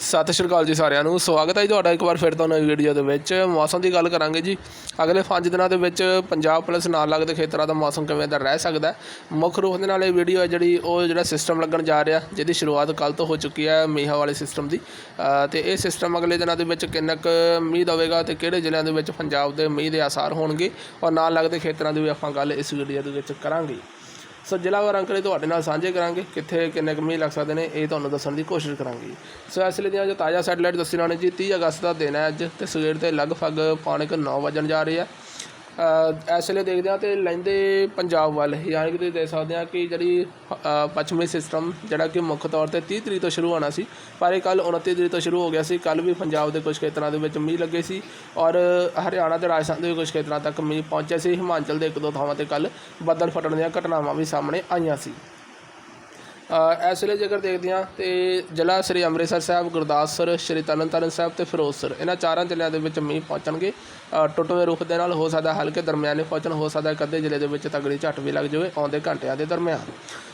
ਸਤਿ ਸ਼੍ਰੀ ਅਕਾਲ ਜੀ ਸਾਰਿਆਂ ਨੂੰ। ਸਵਾਗਤ ਹੈ ਜੀ ਤੁਹਾਡਾ ਇੱਕ ਵਾਰ ਫਿਰ ਤੋਂ ਨਵੀਂ ਵੀਡੀਓ ਦੇ ਵਿੱਚ। ਮੌਸਮ ਦੀ ਗੱਲ ਕਰਾਂਗੇ ਜੀ। ਅਗਲੇ 5 ਦਿਨਾਂ ਦੇ ਵਿੱਚ ਪੰਜਾਬ ਪੁਲਿਸ ਨਾਲ ਲੱਗਦੇ ਖੇਤਰਾਂ ਦਾ ਮੌਸਮ ਕਿਵੇਂ ਦਾ ਰਹਿ ਸਕਦਾ ਮੁੱਖ ਰੂਪ ਦੇ ਨਾਲ ਇਹ ਵੀਡੀਓ ਹੈ ਜਿਹੜੀ ਉਹ ਜਿਹੜਾ ਸਿਸਟਮ ਲੱਗਣ ਜਾ ਰਿਹਾ ਜਿਹਦੀ ਸ਼ੁਰੂਆਤ ਕੱਲ ਤੋਂ ਹੋ ਚੁੱਕੀ ਹੈ ਮੀਂਹਾਂ ਵਾਲੇ ਸਿਸਟਮ ਦੀ। ਅ, ਤੇ ਇਹ ਸਿਸਟਮ ਅਗਲੇ ਦਿਨਾਂ ਦੇ ਵਿੱਚ ਕਿੰਨਾ ਕੁ ਮੀਂਹ ਦਵੇਗਾ ਤੇ ਕਿਹੜੇ ਜ਼ਿਲ੍ਹਿਆਂ ਦੇ ਵਿੱਚ ਪੰਜਾਬ ਦੇ ਮੀਂਹ ਦੇ ਆਸਾਰ ਹੋਣਗੇ? ਔਰ ਨਾਲ ਲੱਗਦੇ ਖੇਤਰਾਂ ਦੀ ਵੀ ਆਪਾਂ ਗੱਲ ਇਸ ਵੀਡੀਓ ਦੇ ਵਿੱਚ ਕਰਾਂਗੇ। ਸੋ ਜ਼ਿਲ੍ਹਾ ਵਾਰ ਅੰਕੜੇ ਤੁਹਾਡੇ ਨਾਲ ਸਾਂਝੇ ਕਰਾਂਗੇ ਕਿੱਥੇ, ਕਿੰਨੇ ਕੁ ਮੀਂਹ ਲੱਗ ਸਕਦੇ ਨੇ, ਇਹ ਤੁਹਾਨੂੰ ਦੱਸਣ ਦੀ ਕੋਸ਼ਿਸ਼ ਕਰਾਂਗੇ। ਸੋ ਇਸ ਲਈ ਦੀਆਂ ਜੋ ਤਾਜ਼ਾ ਸੈਟਲਾਈਟ ਦੱਸੀ ਨੇ ਜੀ 30 ਅਗਸਤ ਦਾ ਦਿਨ ਹੈ ਅੱਜ ਤੇ ਸਵੇਰ ਦੇ ਲਗਭਗ ਪੌਣੇ ਕੁ 9 ਵਜਣ ਜਾ ਰਹੀ ਹੈ ਇਸ ਵੇਲੇ ਦੇਖਦੇ ਹਾਂ ਤੇ ਲਹਿੰਦੇ ਪੰਜਾਬ ਵੱਲ, ਯਾਨੀ ਕਿ ਤੁਸੀਂ ਦੇਖ ਸਕਦੇ ਆ ਕਿ ਜਿਹੜੀ ਪੱਛਮੀ ਸਿਸਟਮ ਜਿਹੜਾ ਕਿ ਮੁੱਖ ਤੌਰ ਤੇ 30 ਤਰੀਕ ਤੋਂ ਸ਼ੁਰੂ ਹੋਣਾ ਸੀ, ਪਰ ਇਹ ਕੱਲ 29 ਤਰੀਕ ਤੋਂ ਸ਼ੁਰੂ ਹੋ ਗਿਆ ਸੀ ਕੱਲ ਵੀ ਪੰਜਾਬ ਦੇ ਕੁਝ ਖੇਤਰਾਂ ਦੇ ਵਿੱਚ ਮੀਂਹ ਲੱਗੇ ਸੀ ਔਰ ਹਰਿਆਣਾ ਤੇ ਰਾਜਸਥਾਨ ਦੇ ਵੀ ਕੁਝ ਖੇਤਰਾਂ ਤੱਕ ਮੀਂਹ ਪਹੁੰਚਿਆ ਸੀ, ਹਿਮਾਚਲ ਦੇ ਇੱਕ ਦੋ ਥਾਵਾਂ ਤੇ ਕੱਲ ਬੱਦਲ ਫਟਣ ਦੀਆਂ ਘਟਨਾਵਾਂ ਵੀ ਸਾਹਮਣੇ ਆਈਆਂ ਸੀ। ਇਸ ਵੇਲੇ ਜੇਕਰ ਦੇਖਦੇ ਹਾਂ ਤੇ ਜ਼ਿਲ੍ਹਾ ਸ੍ਰੀ ਅੰਮ੍ਰਿਤਸਰ ਸਾਹਿਬ ਗੁਰਦਾਸਪੁਰ ਸ੍ਰੀ ਤਰਨਤਾਰਨ ਸਾਹਿਬ ਤੇ ਫਿਰੋਜ਼ਪੁਰ ਇਹਨਾਂ ਚਾਰਾਂ ਜ਼ਿਲ੍ਹਿਆਂ ਦੇ ਵਿੱਚ ਮੀਂਹ ਪਹੁੰਚਣਗੇ। ਅ, ਟੁੱਟਵੇਂ ਰੁੱਖ ਦੇ ਨਾਲ ਹੋ ਸਕਦਾ ਹਲਕੇ ਦਰਮਿਆਨੇ ਪਹੁੰਚਣ ਹੋ ਸਕਦਾ ਇੱਕ ਅੱਧੇ ਜ਼ਿਲ੍ਹੇ ਦੇ ਵਿੱਚ ਤਗੜੀ ਝੱਟ ਵੀ ਲੱਗ ਜਾਵੇ ਆਉਂਦੇ ਘੰਟਿਆਂ ਦੇ ਦਰਮਿਆਨ।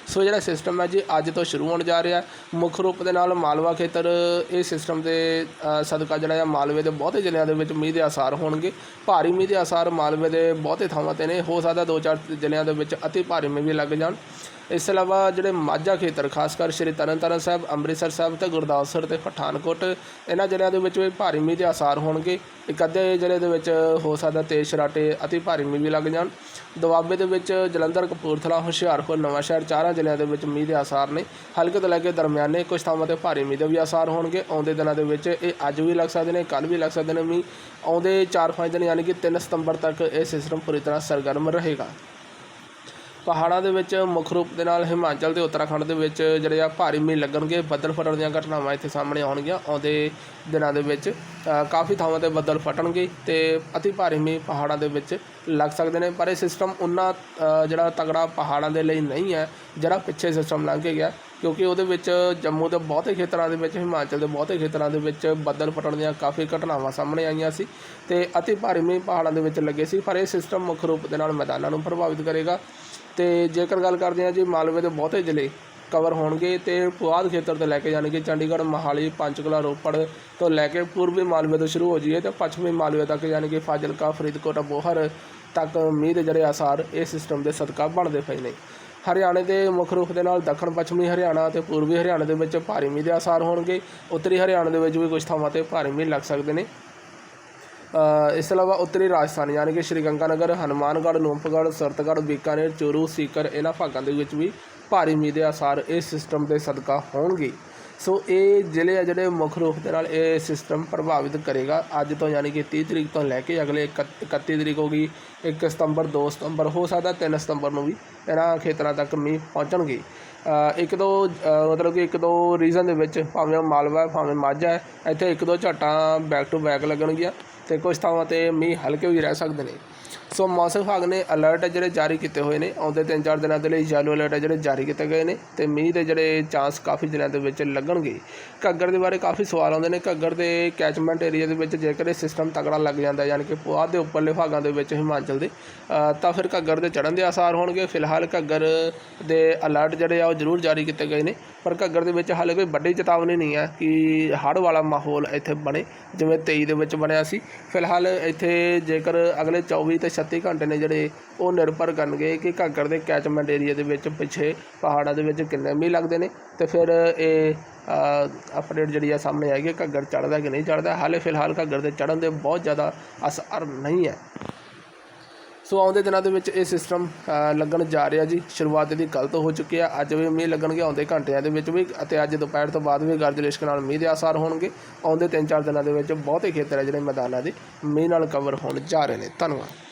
ਸੋ ਜਿਹੜਾ ਸਿਸਟਮ ਹੈ ਜੀ, ਅੱਜ ਤੋਂ ਸ਼ੁਰੂ ਹੋਣ ਜਾ ਰਿਹਾ ਮੁੱਖ ਰੂਪ ਦੇ ਨਾਲ ਮਾਲਵਾ ਖੇਤਰ, ਇਹ ਸਿਸਟਮ ਦੇ ਸਦਕਾ ਜਿਹੜਾ ਹੈ, ਮਾਲਵੇ ਦੇ ਬਹੁਤੇ ਜ਼ਿਲ੍ਹਿਆਂ ਦੇ ਵਿੱਚ ਮੀਂਹ ਦੇ ਆਸਾਰ ਹੋਣਗੇ। ਭਾਰੀ ਮੀਂਹ ਦੇ ਆਸਾਰ ਮਾਲਵੇ ਦੇ ਬਹੁਤੇ ਥਾਵਾਂ ਤੇ ਨੇ। ਹੋ ਸਕਦਾ ਦੋ ਚਾਰ ਜ਼ਿਲ੍ਹਿਆਂ ਦੇ ਵਿੱਚ ਅਤੀ ਭਾਰੀ ਮੀਂਹ ਵੀ ਲੱਗ ਜਾਣ। ਇਸ ਤੋਂ ਇਲਾਵਾ ਜਿਹੜੇ ਮਾਝਾ ਖੇਤਰ, ਖਾਸ ਕਰ ਸ਼੍ਰੀ ਤਰਨਤਾਰਨ ਸਾਹਿਬ, ਅੰਮ੍ਰਿਤਸਰ ਸਾਹਿਬ ਤੇ ਗੁਰਦਾਸਪੁਰ ਤੇ ਪਠਾਨਕੋਟ, ਇਹਨਾਂ ਜ਼ਿਲ੍ਹਿਆਂ ਦੇ ਵਿੱਚ ਵੀ ਭਾਰੀ ਮੀਂਹ ਦੇ ਆਸਾਰ ਹੋਣਗੇ। ਇੱਕ ਅੱਧੇ ਜ਼ਿਲ੍ਹੇ ਦੇ ਵਿੱਚ ਹੋ ਸਕਦਾ ਤੇਜ਼ ਸ਼ਰਾਟੇ ਅਤੀ ਭਾਰੀ ਮੀਂਹ ਵੀ ਲੱਗ ਜਾਣ। ਦੁਆਬੇ ਦੇ ਵਿੱਚ ਜਲੰਧਰ, ਕਪੂਰਥਲਾ, ਹੁਸ਼ਿਆਰਪੁਰ, ਨਵਾਂਸ਼ਹਿਰ, ਚਾਰਾਂ ਜ਼ਿਲ੍ਹਿਆਂ ਦੇ ਵਿੱਚ ਮੀਂਹ ਦੇ ਆਸਾਰ ਨੇ। ਹਲਕੇ ਤੋਂ ਲੈ ਕੇ ਦਰਮਿਆਨੇ ਕੁਝ ਥਾਵਾਂ ਤੇ ਭਾਰੀ ਮੀਂਹ ਦੇ ਵੀ ਆਸਾਰ ਹੋਣਗੇ। ਆਉਂਦੇ ਦਿਨਾਂ ਦੇ ਵਿੱਚ ਇਹ ਅੱਜ ਵੀ ਲੱਗ ਸਕਦੇ ਨੇ ਕੱਲ ਵੀ ਲੱਗ ਸਕਦੇ ਨੇ ਮੀਂਹ। ਆਉਂਦੇ 4-5 ਦਿਨ ਯਾਨੀ ਕਿ 3 ਸਤੰਬਰ ਤੱਕ ਇਹ ਸਿਸਟਮ ਪੂਰੀ ਤਰ੍ਹਾਂ ਸਰਗਰਮ ਰਹੇਗਾ। ਪਹਾੜਾਂ ਦੇ ਵਿੱਚ ਮੁੱਖ ਰੂਪ ਦੇ ਨਾਲ ਹਿਮਾਚਲ ਤੇ ਉੱਤਰਾਖੰਡ ਦੇ ਵਿੱਚ ਜਿਹੜੇ ਆ ਭਾਰੀ ਮੀਂਹ ਲੱਗਣਗੇ, ਬੱਦਲ ਫਟਣ ਦੀਆਂ ਘਟਨਾਵਾਂ ਇੱਥੇ ਸਾਹਮਣੇ ਆਉਣਗੀਆਂ ਆਉਂਦੇ ਦਿਨਾਂ ਦੇ ਵਿੱਚ। ਕਾਫੀ ਥਾਵਾਂ ਤੇ ਬੱਦਲ ਫਟਣਗੇ ਤੇ ਅਤੀ ਭਾਰੀ ਮੀਂਹ ਪਹਾੜਾਂ ਦੇ ਵਿੱਚ ਲੱਗ ਸਕਦੇ ਨੇ, ਪਰ ਇਹ ਸਿਸਟਮ ਉਨਾ ਜਿਹੜਾ ਤਗੜਾ ਪਹਾੜਾਂ ਦੇ ਲਈ ਨਹੀਂ ਹੈ, ਜਿਹੜਾ ਪਿੱਛੇ ਸਿਸਟਮ ਲੰਘ ਕੇ ਗਿਆ, ਕਿਉਂਕਿ ਉਹਦੇ ਵਿੱਚ ਜੰਮੂ ਦੇ ਬਹੁਤੇ ਖੇਤਰਾਂ ਦੇ ਵਿੱਚ, ਹਿਮਾਚਲ ਦੇ ਬਹੁਤੇ ਖੇਤਰਾਂ ਦੇ ਵਿੱਚ ਬੱਦਲ ਫਟਣ ਦੀਆਂ ਕਾਫੀ ਘਟਨਾਵਾਂ ਸਾਹਮਣੇ ਆਈਆਂ ਸੀ ਤੇ ਅਤੀ ਭਾਰੀ ਮੀਂਹ ਪਹਾੜਾਂ ਦੇ ਵਿੱਚ ਲੱਗੇ ਸੀ, ਪਰ ਇਹ ਸਿਸਟਮ ਮੁੱਖ ਰੂਪ ਦੇ ਨਾਲ ਮੈਦਾਨਾਂ ਨੂੰ ਪ੍ਰਭਾਵਿਤ ਕਰੇਗਾ। ਤੇ ਜੇਕਰ ਗੱਲ ਕਰਦੇ ਹਾਂ ਜੀ ਮਾਲਵੇ ਦੇ ਬਹੁਤੇ ਜ਼ਿਲ੍ਹੇ ਕਵਰ ਹੋਣਗੇ ਤੇ ਪੁਆਧ ਖੇਤਰ ਤੋਂ ਲੈ ਕੇ ਯਾਨੀ ਕਿ ਚੰਡੀਗੜ੍ਹ, ਮੋਹਾਲੀ, ਪੰਚਕੂਲਾ, ਰੋਪੜ ਤੋਂ ਲੈ ਕੇ ਪੂਰਬੀ ਮਾਲਵੇ ਤੋਂ ਸ਼ੁਰੂ ਹੋ ਜਾਈਏ ਤੇ ਪੱਛਮੀ ਮਾਲਵੇ ਤੱਕ ਯਾਨੀ ਕਿ ਫਾਜ਼ਿਲਕਾ, ਫਰੀਦਕੋਟ ਅਬੋਹਰ ਤੱਕ ਮੀਂਹ ਦੇ ਜਿਹੜੇ ਆਸਾਰ ਇਹ ਸਿਸਟਮ ਦੇ ਸਦਕਾ ਬਣਦੇ ਪਏ ਨੇ। ਹਰਿਆਣੇ ਦੇ ਮੁੱਖ ਰੂਪ ਦੇ ਨਾਲ ਦੱਖਣ ਪੱਛਮੀ ਹਰਿਆਣਾ ਤੇ ਪੂਰਬੀ ਹਰਿਆਣਾ ਦੇ ਵਿੱਚ ਭਾਰੀ ਮੀਂਹ ਦੇ ਆਸਾਰ ਹੋਣਗੇ। ਉੱਤਰੀ ਹਰਿਆਣਾ ਦੇ ਵਿੱਚ ਵੀ ਕੁਝ ਥਾਵਾਂ ਤੇ ਭਾਰੀ ਮੀਂਹ ਲੱਗ ਸਕਦੇ ਨੇ। ਇਸ ਤੋਂ ਇਲਾਵਾ ਉੱਤਰੀ ਰਾਜਸਥਾਨ ਯਾਨੀ ਕਿ ਸ਼੍ਰੀ ਗੰਗਾ ਨਗਰ ਹਨੂਮਾਨਗੜ੍ਹ ਨੂਪਗੜ੍ਹ ਸਰਤਗੜ੍ਹ ਬੀਕਾਨੇਰ ਚੂਰੂ ਸੀਕਰ ਇਹਨਾਂ ਭਾਗਾਂ ਦੇ ਵਿੱਚ ਵੀ ਭਾਰੀ ਮੀਂਹ ਦੇ ਆਸਾਰ ਇਸ ਸਿਸਟਮ ਦੇ ਸਦਕਾ ਹੋਣਗੇ। ਸੋ ਇਹ ਜ਼ਿਲ੍ਹੇ ਆ ਜਿਹੜੇ ਮੁੱਖ ਰੂਪ ਦੇ ਨਾਲ ਇਹ ਸਿਸਟਮ ਪ੍ਰਭਾਵਿਤ ਕਰੇਗਾ। ਅੱਜ ਤੋਂ ਯਾਨੀ ਕਿ 30 ਤਰੀਕ ਤੋਂ ਲੈ ਕੇ ਅਗਲੇ 31 31 ਤਰੀਕ ਹੋ ਗਈ 1 ਸਤੰਬਰ 2 ਸਤੰਬਰ ਹੋ ਸਕਦਾ 3 ਸਤੰਬਰ ਨੂੰ ਵੀ ਇਹਨਾਂ ਖੇਤਰਾਂ ਤੱਕ ਮੀਂਹ ਪਹੁੰਚਣਗੇ। ਇੱਕ ਦੋ ਮਤਲਬ ਕਿ ਇੱਕ ਦੋ ਰੀਜ਼ਨ ਦੇ ਵਿੱਚ ਭਾਵੇਂ ਉਹ ਮਾਲਵਾ ਹੈ, ਭਾਵੇਂ ਮਾਝਾ ਹੈ ਇੱਥੇ ਇੱਕ ਦੋ ਝਾਟਾਂ ਬੈਕ ਟੂ ਬੈਕ ਲੱਗਣਗੀਆਂ। ਤੇ ਕੁਝ ਥਾਵਾਂ ਤੇ ਮੀਂਹ ਹਲਕੇ ਵੀ ਰਹਿ ਸਕਦੇ ਨੇ। ਸੋ ਮੌਸਮ ਵਿਭਾਗ ਨੇ ਅਲਰਟ ਜਿਹੜੇ ਜਾਰੀ ਕੀਤੇ ਹੋਏ ਨੇ। ਆਉਂਦੇ 3-4 ਦਿਨਾਂ ਦੇ ਲਈ ਯੈਲੋ ਅਲਰਟ ਜਿਹੜੇ ਜਾਰੀ ਕੀਤੇ ਗਏ ਨੇ ਤੇ ਮੀਂਹ ਦੇ ਜਿਹੜੇ ਚਾਂਸ ਕਾਫੀ ਦਿਨਾਂ ਦੇ ਵਿੱਚ ਲੱਗਣਗੇ। ਘੱਗਰ ਦੇ ਬਾਰੇ ਕਾਫੀ ਸਵਾਲ ਆਉਂਦੇ ਨੇ। ਘੱਗਰ ਦੇ ਕੈਚਮੈਂਟ ਏਰੀਆ ਦੇ ਵਿੱਚ ਜੇਕਰ ਇਹ ਸਿਸਟਮ ਤਕੜਾ ਲੱਗ ਜਾਂਦਾ, ਯਾਨੀ ਕਿ ਪੁਆਧ ਦੇ ਉੱਪਰਲੇ ਭਾਗਾਂ ਦੇ ਵਿੱਚ ਹਿਮਾਚਲ ਦੇ ਤਾਂ ਫਿਰ ਘੱਗਰ ਦੇ ਚੜਨ ਦੇ ਆਸਾਰ ਹੋਣਗੇ। ਫਿਲਹਾਲ ਘੱਗਰ ਦੇ ਅਲਰਟ ਜਿਹੜੇ ਆ ਉਹ ਜ਼ਰੂਰ ਜਾਰੀ ਕੀਤੇ ਗਏ ਨੇ। ਪਰ ਘੱਗਰ ਦੇ ਵਿੱਚ ਹਾਲੇ ਕੋਈ ਵੱਡੀ ਚੇਤਾਵਨੀ ਨਹੀਂ ਹੈ ਕਿ ਹੜ੍ਹ ਵਾਲਾ ਮਾਹੌਲ ਇੱਥੇ ਬਣੇ, ਜਿਵੇਂ 23 ਦੇ ਵਿੱਚ ਬਣਿਆ ਸੀ। ਫਿਲਹਾਲ ਇੱਥੇ ਜੇਕਰ ਅਗਲੇ 24 ਤੇ 36 ਘੰਟੇ ਨੇ ਜਿਹੜੇ ਉਹ ਨਿਰਭਰ ਕਰਨਗੇ ਕਿ ਘੱਗਰ ਦੇ ਕੈਚਮੈਂਟ ਏਰੀਆ ਦੇ ਵਿੱਚ ਪਿੱਛੇ ਪਹਾੜਾਂ ਦੇ ਵਿੱਚ ਕਿੰਨੇ ਮੀਂਹ ਲੱਗਦੇ ਨੇ ਤੇ ਫਿਰ ਇਹ ਅਪਡੇਟ ਜਿਹੜੀ ਆ ਸਾਹਮਣੇ ਆਏਗੀ ਘੱਗਰ ਚੜਦਾ ਕਿ ਨਹੀਂ ਚੜਦਾ ਹਾਲੇ ਫਿਲਹਾਲ ਘੱਗਰ ਦੇ ਚੜਨ ਦੇ ਬਹੁਤ ਜ਼ਿਆਦਾ ਅਸਰ ਨਹੀਂ ਹੈ। ਸੋ ਆਉਂਦੇ ਦਿਨਾਂ ਦੇ ਵਿੱਚ ਇਹ ਸਿਸਟਮ ਲੱਗਣ ਜਾ ਰਿਹਾ ਜੀ। ਸ਼ੁਰੂਆਤ ਇਹਦੀ ਕੱਲ ਤੋਂ ਹੋ ਚੁੱਕੀ ਆ। ਅੱਜ ਵੀ ਮੀਂਹ ਲੱਗਣਗੇ, ਆਉਂਦੇ ਘੰਟਿਆਂ ਦੇ ਵਿੱਚ ਵੀ ਅਤੇ ਅੱਜ ਦੁਪਹਿਰ ਤੋਂ ਬਾਅਦ ਵੀ ਗਰਜ ਲਿਸ਼ਕ ਨਾਲ ਮੀਂਹ ਦੇ ਆਸਾਰ ਹੋਣਗੇ। ਆਉਂਦੇ 3-4 ਦਿਨਾਂ ਦੇ ਵਿੱਚ ਬਹੁਤੇ ਖੇਤਰ ਹੈ ਜਿਹੜੇ ਮੈਦਾਨਾਂ ਦੇ ਮੀਂਹ ਨਾਲ ਕਵਰ ਹੋਣ ਜਾ ਰਹੇ ਨੇ। ਧੰਨਵਾਦ।